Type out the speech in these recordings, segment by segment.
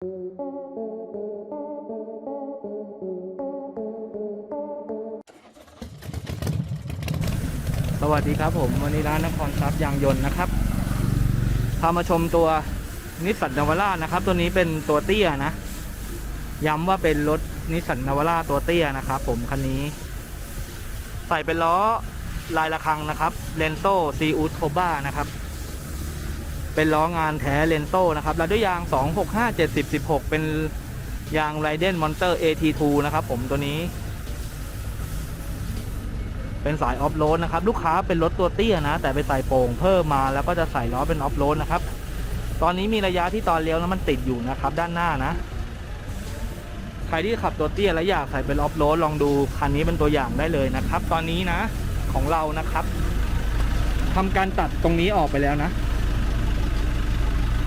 สวัสดีครับผมวันนี้ร้านนครทรัพย์ยางยนต์นะครับพามาชมตัวนิสสันนาวาร่านะครับ ตัวนี้เป็นตัวเตี้ยนะ ย้ำว่าเป็นรถนิสสันนาวาร่าตัวเตี้ยนะครับผมคันนี้ ใส่เป็นล้อลายระคังนะครับเลนโซ่ซีอูดโคบ้านะครับ เป็นล้องานแท้เลนโซ่นะครับ แล้วด้วยยาง 265 70 16 เป็นยางไรเดนมอนเตอร์ AT2 นะครับ ผมตัวนี้ เป็นสายออฟโรดนะครับ ลูกค้าเป็นรถตัวเตี้ยนะ แต่ไปใส่โป่งเพิ่มมาแล้วก็จะใส่ล้อเป็นออฟโรดนะครับ ตอนนี้มีระยะที่ตอนเลี้ยวแล้วมันติดอยู่นะครับ ด้านหน้านะ ใครที่ขับตัวเตี้ยแล้วอยากใส่เป็นออฟโรดลองดูคันนี้เป็นตัวอย่างได้เลยนะครับ ตอนนี้นะ ของเรานะครับทำการตัดตรงนี้ออกไปแล้วนะ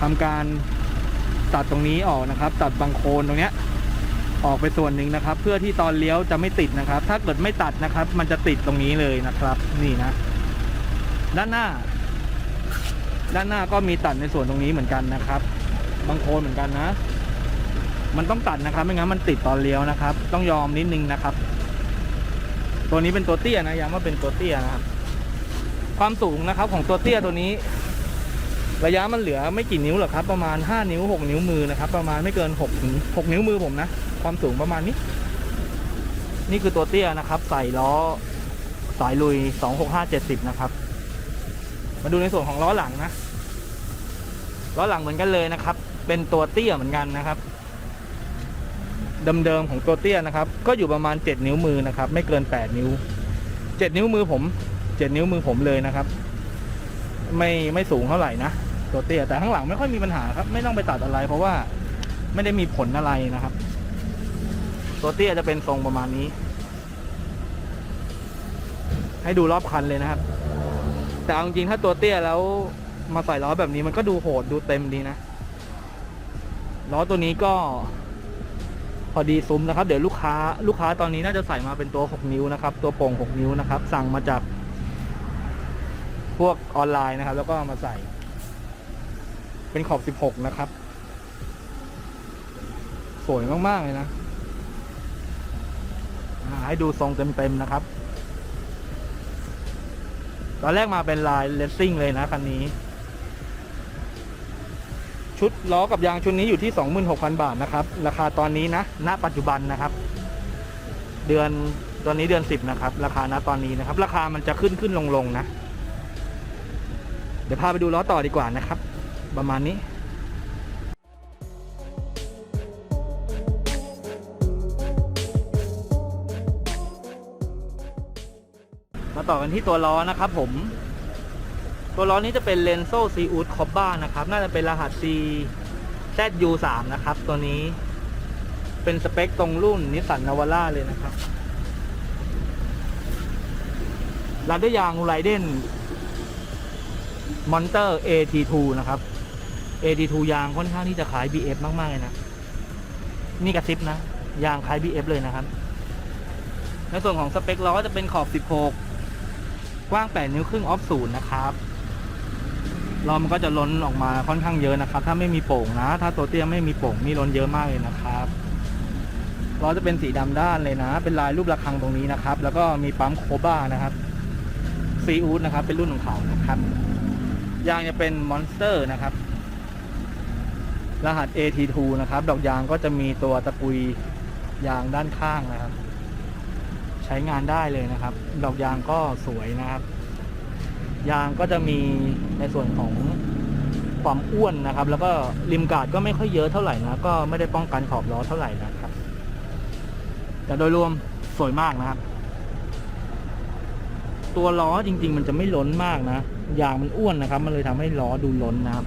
ทำการตัดตรงนี้ออกนะครับ ตัดบังโคลนตรงเนี้ยออกไปส่วนหนึ่งนะครับ เพื่อที่ตอนเลี้ยวจะไม่ติดนะครับ ถ้าเกิดไม่ตัดนะครับ มันจะติดตรงนี้เลยนะครับ นี่นะ ด้านหน้า ด้านหน้าก็มีตัดในส่วนตรงนี้เหมือนกันนะครับ บางโคนเหมือนกันนะ มันต้องตัดนะครับ ไม่งั้นมันติดตอนเลี้ยวนะครับ ต้องยอมนิดนึงนะครับ ตัวนี้เป็นตัวเตี้ยนะย้ำว่าเป็นตัวเตี้ยนะครับ ความสูงนะครับของตัวเตี้ยตัวนี้ ระยะมันเหลือไม่กี่นิ้วหรอกครับ ประมาณ 5 นิ้ว 6 นิ้วมือนะครับ ประมาณไม่เกิน6ถึง6นิ้วมือผมนะ ความสูงประมาณนี้ นี่คือตัวเตี้ยนะครับ ใส่ล้อสายลุย 26570 นะครับ มาดูในส่วนของล้อหลังนะ ล้อหลังเหมือนกันเลยนะครับ เป็นตัวเตี้ยเหมือนกันนะครับเดิมๆของตัวเตี้ยนะครับ ก็อยู่ประมาณ 7 นิ้วมือนะครับ ไม่เกิน 8 นิ้ว 7 นิ้วมือผม 7 นิ้วมือผมเลยนะครับ ไม่ไม่สูงเท่าไหร่นะ ตัวเตี้ยแต่ข้างหลังไม่ค่อยมีปัญหาครับ ไม่ต้องไปตัดอะไร เพราะว่าไม่ได้มีผลอะไรนะครับ ตัวเตี้ยจะเป็นทรงประมาณนี้ ให้ดูรอบคันเลยนะครับ แต่เอาจริงถ้าตัวเตี้ยแล้วมาใส่ล้อแบบนี้มันก็ดูโหดดูเต็มดีนะล้อตัวนี้ก็พอดีซุ้มนะครับ เดี๋ยวลูกค้า ลูกค้าตอนนี้น่าจะใส่มาเป็นตัว 6 นิ้วนะครับ ตัวโป่ง 6 นิ้วนะครับ สั่งมาจากพวกออนไลน์นะครับ แล้วก็มาใส่ เป็นขอบ 16 นะครับ สวยมาก ๆ เลยนะ ให้ดูทรงเต็ม ๆ นะครับ ตอนแรกมาเป็นลายเลสซิ่งเลยนะ คันนี้ ชุดล้อกับยางชุดนี้อยู่ที่ 26,000 บาทนะครับ ราคาตอนนี้นะ ณ ปัจจุบันนะครับ เดือนตอนนี้เดือน 10 นะครับ ราคาณตอนนี้นะครับ ราคามันจะขึ้นขึ้นลงลงนะ เดี๋ยวพาไปดูล้อต่อดีกว่านะครับ ประมาณนี้มาต่อกันที่ตัวล้อนะครับผม ตัวล้อนี้จะเป็นเลนโซ่ซีอูดคอบบ้านะครับ น่าจะเป็นรหัส C ZU3 นะครับ ตัวนี้เป็นสเปคตรงรุ่นนิสสันนาวาร่าเลยนะครับรันด้วยยางไรเดนมอนเตอร์ AT2 นะครับ AT2 ยางค่อนข้างที่จะขาย BF มากๆเลยนะ นี่กระซิบนะ ยางคล้าย BF เลยนะครับ ในส่วนของสเปคล้อจะเป็นขอบ 16 กว้าง 8 นิ้วครึ่งออฟศูนย์นะครับล้อมันก็จะล้นออกมาค่อนข้างเยอะนะครับ ถ้าไม่มีโป่งนะ ถ้าตัวเตี้ยไม่มีโป่งนี่ล้นเยอะมากเลยนะครับล้อจะเป็นสีดำด้านเลยนะ เป็นลายรูประฆังตรงนี้นะครับ แล้วก็มีปั๊มโคบ้านะครับซีอูดนะครับ เป็นรุ่นของเขานะครับ ยางจะเป็นมอนสเตอร์นะครับ รหัส AT2 นะครับ ดอกยางก็จะมีตัวตะปุยยางด้านข้างนะครับ ใช้งานได้เลยนะครับ ดอกยางก็สวยนะครับ ยางก็จะมีในส่วนของความอ้วนนะครับ แล้วก็ริมกาดก็ไม่ค่อยเยอะเท่าไหร่นะก็ไม่ได้ป้องกันขอบล้อเท่าไหร่นะครับ แต่โดยรวมสวยมากนะครับ ตัวล้อจริง ๆ มันจะไม่ล้นมากนะยางมันอ้วนนะครับ มันเลยทำให้ล้อดูล้นนะครับ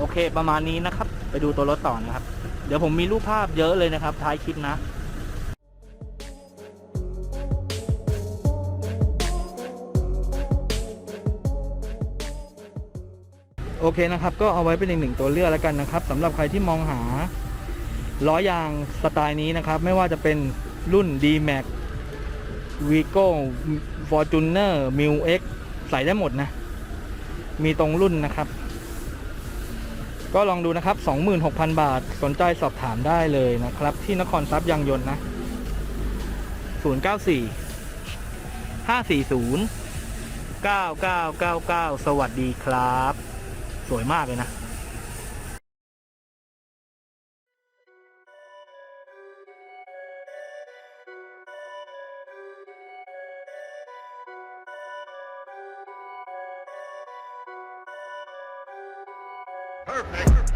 โอเค ประมาณนี้นะครับ ไปดูตัวรถต่อนะครับ เดี๋ยวผมมีรูปภาพเยอะเลยนะครับ ท้ายคลิปนะโอเคนะครับ ก็เอาไว้เป็นอีกหนึ่งตัวเลือกแล้วกันนะครับสำหรับใครที่มองหาล้อยางสไตล์นี้นะครับ ไม่ว่าจะเป็นรุ่น D-Max Vigo Fortuner m i l X ใส่ได้หมดนะ มีตรงรุ่นนะครับ ก็ลองดูนะครับ 26,000 บาท สนใจสอบถามได้เลยนะครับ ที่นครทรัพย์ยางยนต์นะ 094 540 9999 สวัสดีครับ สวยมากเลยนะ Perfect.